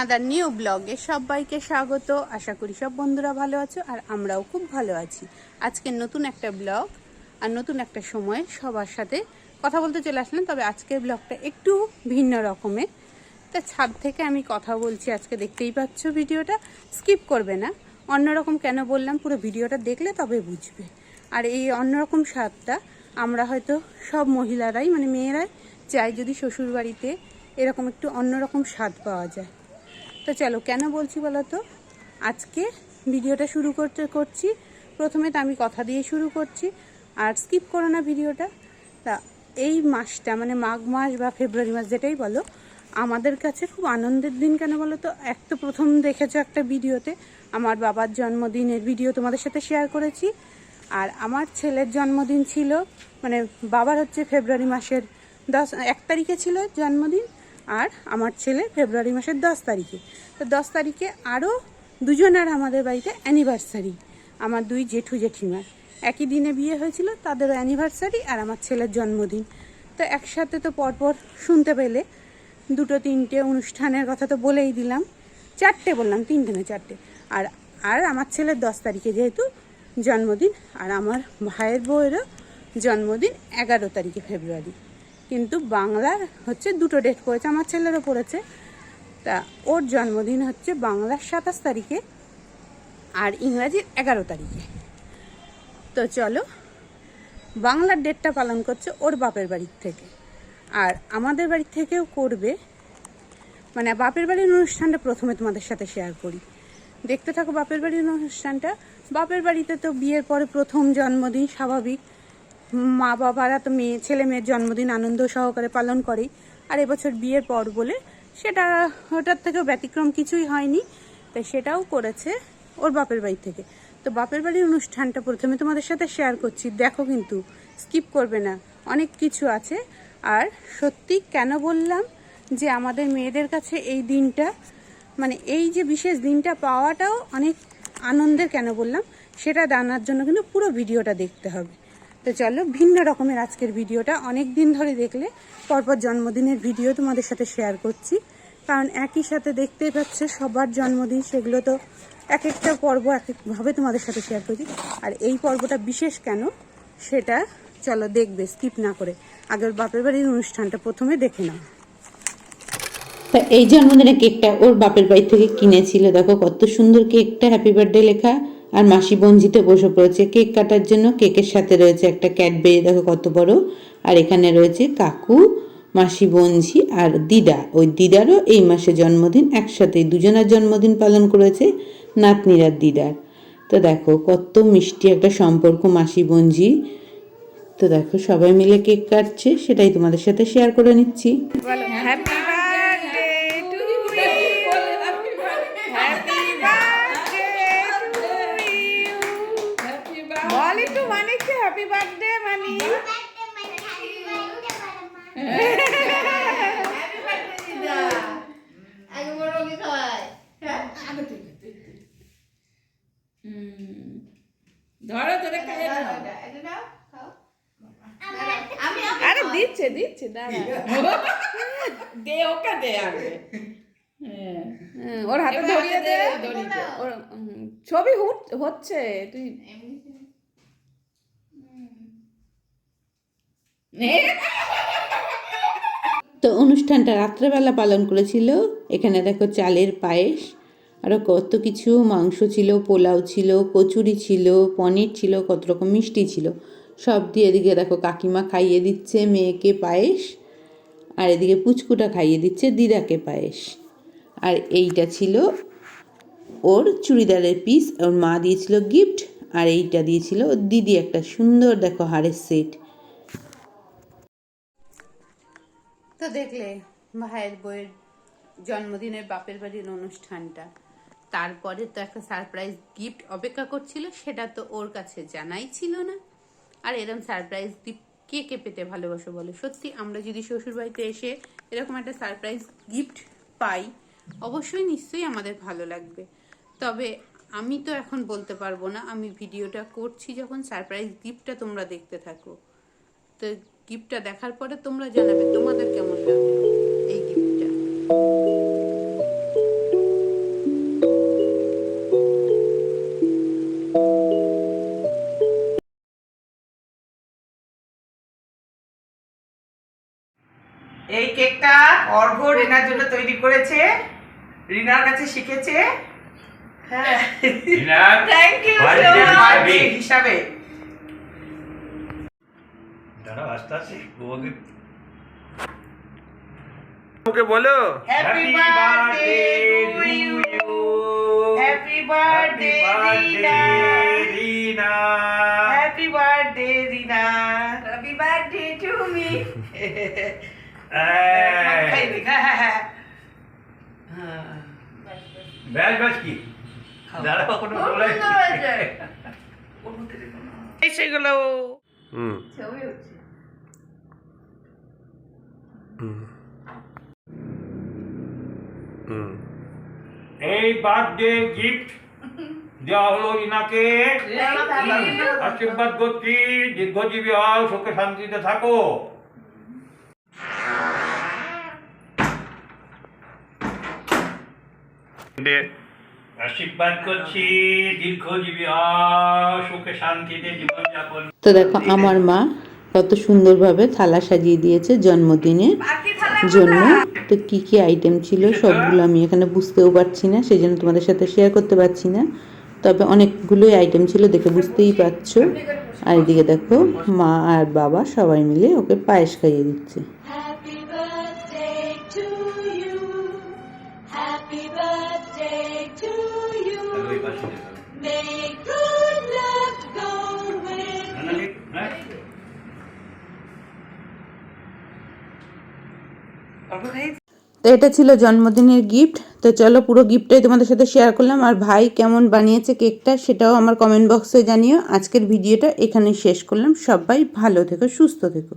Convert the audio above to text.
Another new ব্লগে সবাইকে স্বাগত। আশা করি সব বন্ধুরা ভালো আছো আর আমরাও খুব ভালো আছি। আজকে নতুন একটা ব্লগ আর নতুন একটা সময় সবার সাথে কথা বলতে চলে আসলাম, তবে আজকের ব্লগটা একটু ভিন্ন রকমের। তা ছাদ থেকে আমি কথা বলছি, আজকে দেখতেই পাচ্ছ ভিডিওটা। স্কিপ করবে না, অন্যরকম কেন বললাম, পুরো ভিডিওটা দেখলে তবে বুঝবে। আর এই অন্যরকম স্বাদটা আমরা হয়তো সব মহিলারাই মানে মেয়েরাই চাই যদি শ্বশুরবাড়িতে এরকম একটু অন্যরকম স্বাদ পাওয়া যায়। তো চলো, কেন বলছি বলো তো আজকে ভিডিওটা শুরু করতে করছি। প্রথমে তো আমি কথা দিয়ে শুরু করছি, আর স্কিপ করো না ভিডিওটা। তা এই মাসটা মানে মাঘ মাস বা ফেব্রুয়ারি মাস যেটাই বলো, আমাদের কাছে খুব আনন্দের দিন কেন বলো তো এক তো প্রথম দেখেছ একটা ভিডিওতে, আমার বাবার জন্মদিনের ভিডিও তোমাদের সাথে শেয়ার করেছি। আর আমার ছেলের জন্মদিন ছিল মানে বাবার হচ্ছে ফেব্রুয়ারি মাসের দশ, এক তারিখে ছিল জন্মদিন আর আমার ছেলে ফেব্রুয়ারি মাসের দশ তারিখে। তো দশ তারিখে আরও দুজনের আমাদের বাড়িতে অ্যানিভার্সারি আমার দুই জেঠু জেঠিমার। একই দিনে বিয়ে হয়েছিল, তাদেরও অ্যানিভার্সারি আর আমার ছেলের জন্মদিন। তো একসাথে তো পরপর শুনতে পেলে, দুটো তিনটে অনুষ্ঠানের কথা তো বলেই দিলাম। চারটে বললাম, তিনটে না চারটে। আর আর আমার ছেলের দশ তারিখে যেহেতু জন্মদিন, আর আমার ভাইয়ের বউয়েরও জন্মদিন এগারো তারিখে ফেব্রুয়ারি। কিন্তু বাংলার হচ্ছে দুটো ডেট পড়েছে, আমার ছেলেরও পড়েছে। তা ওর জন্মদিন হচ্ছে বাংলার সাতাশ তারিখে আর ইংরাজির এগারো তারিখে। তো চলো, বাংলার ডেটটা পালন করছে ওর বাপের বাড়ির থেকে। আর আমাদের বাড়ি থেকেও করবে মানে বাপের বাড়ির অনুষ্ঠানটা প্রথমে তোমাদের সাথে শেয়ার করি। দেখতে থাকো বাপের বাড়ির অনুষ্ঠানটা। বাপের বাড়িতে তো বিয়ের পরে প্রথম জন্মদিন, স্বাভাবিক। মা বাবারা তো মেয়ে, ছেলে মেয়ের জন্মদিন আনন্দ সহকারে পালন করেই। আর এবছর বিয়ের পর বলে সেটা, ওটার থেকেও ব্যতিক্রম কিছুই হয়নি। তাই সেটাও করেছে ওর বাপের বাড়ি থেকে। তো বাপের বাড়ির অনুষ্ঠানটা প্রথমে তোমাদের সাথে শেয়ার করছি। দেখো কিন্তু স্কিপ করবে না। অনেক কিছু আছে। আর সত্যি কেন বললাম যে আমাদের মেয়েদের কাছে এই দিনটা মানে এই যে বিশেষ দিনটা পাওয়াটাও অনেক আনন্দের কেন বললাম, সেটা জানার জন্য কিন্তু পুরো ভিডিওটা দেখতে হবে। তো চলো, ভিন্ন রকমের আজকের ভিডিওটা। অনেক দিন ধরে দেখলে, পরপর জন্মদিনের ভিডিও তোমাদের সাথে শেয়ার করছি। কারণ একই সাথে দেখতেই পাচ্ছে, সবার জন্মদিন, সেগুলো তো এক একটা পর্ব এক একভাবে তোমাদের সাথে শেয়ার করছি। আর এই পর্বটা বিশেষ কেন, সেটা চলো দেখবে স্কিপ না করে। আগের বাপের বাড়ির অনুষ্ঠানটা প্রথমে দেখে নাও। তা এই জন্মদিনে কেকটা ওর বাপের বাড়ি থেকে কিনেছিল। দেখো, কত সুন্দর কেকটা। হ্যাপি বার্থডে লেখা। আর মাসি বঞ্জিতে বসে পড়েছে। কেক কাটার জন্য কেকের সাথে রয়েছে একটা ক্যাডবেরি, দেখো কত বড়। আর এখানে রয়েছে কাকু, মাসি বঞ্জি আর দিদা। ওই দিদারও এই মাসে জন্মদিন একসাথে দুজনের জন্মদিন পালন করেছে নাতনিরার দিদার। তো দেখো কত মিষ্টি একটা সম্পর্ক মাসি বঞ্জি তো দেখো সবাই মিলে কেক কাটছে, সেটাই তোমাদের সাথে শেয়ার করে নিচ্ছি। Happy birthday to you happy birthday to you বল একটু মানে কি? হ্যাপি বার্থডে মানি? ধরো ধরে খাইয়ে আরে দিচ্ছে দিচ্ছে দাঁড়া। দে ওকে দে আগে। হ্যাঁ। ওর হাতে ধরিয়ে দে। হাতে ধরিয়ে দে। ওর ছবি হুট- হচ্ছে তুই তো অনুষ্ঠানটা রাত্রেবেলা পালন করেছিল। এখানে দেখো চালের পায়েস আরও কত কিছু। মাংস ছিল, পোলাও ছিল, কচুরি ছিল, পনির ছিল, কত রকম মিষ্টি ছিল। সব দিয়ে এদিকে দেখো কাকিমা খাইয়ে দিচ্ছে মেয়েকে পায়েস, আর এদিকে পুচকুটা খাইয়ে দিচ্ছে দিদাকে পায়েস। আর এইটা ছিল ওর চুড়িদারের পিস ওর মা দিয়েছিল গিফট আর এইটা দিয়েছিল ওর দিদি একটা সুন্দর দেখো হারের সেট তো দেখলে ভাইয়ের বইয়ের জন্মদিনের বাপের বাড়ির অনুষ্ঠানটা। তারপরে তো একটা সারপ্রাইজ গিফট অপেক্ষা করছিল, সেটা তো ওর কাছে জানাই ছিল না। আর এরকম সারপ্রাইজ গিফট কে কে পেতে ভালোবাসো বলো? সত্যি আমরা যদি শ্বশুর বাড়িতে এসে এরকম একটা সারপ্রাইজ গিফট পাই, অবশ্যই নিশ্চয়ই আমাদের ভালো লাগবে। তবে আমি তো এখন বলতে পারব না, আমি ভিডিওটা করছি যখন সারপ্রাইজ গিফটটা তোমরা দেখতে থাকো। তো গিফটটা দেখার পরে তোমরা জানাবে তোমাদের কেমন লাগল এই গিফটটা এই কেকটা অর্ঘ রিনার জন্য তৈরি করেছে। রিনার কাছে শিখেছে। হ্যাঁ। থ্যাংক ইউ হিসাবে। আস্তে ওকে বলো। Happy birthday to you happy birthday Rina Rina happy birthday Rina happy birthday to me ব্যাস ব্যাস কি? দাঁড়াও কোনো। বলাই সেগুলো। হুম। হুম এই বার্থডে গিফট দেওয়া হলো রিনাকে আশীর্বাদ করছি দীর্ঘজীবী হও সুখে শান্তিতে থাকো। আশীর্বাদ করছি দীর্ঘজীবী হও সুখে শান্তিতে জীবনযাপন। তো দেখো আমার মা কত সুন্দরভাবে থালা সাজিয়ে দিয়েছে জন্মদিনের জন্য। তো কি কি আইটেম ছিল সবগুলো আমি এখানে বুঝতেও পারছি না সেই জন্য তোমাদের সাথে শেয়ার করতে পারছি না। তবে অনেকগুলোই আইটেম ছিল দেখে বুঝতেই পারছ। আর এদিকে দেখো মা আর বাবা সবাই মিলে ওকে পায়েস খাইয়ে দিচ্ছে। Happy birthday to you. May good luck তো এটা ছিল জন্মদিনের গিফট তো চলো পুরো গিফটটাই তোমাদের সাথে শেয়ার করলাম। আর ভাই কেমন বানিয়েছে কেকটা সেটাও আমার কমেন্ট বক্সে জানিও। আজকের ভিডিওটা এখানে শেষ করলাম। সবাই ভালো থেকো, সুস্থ থেকো।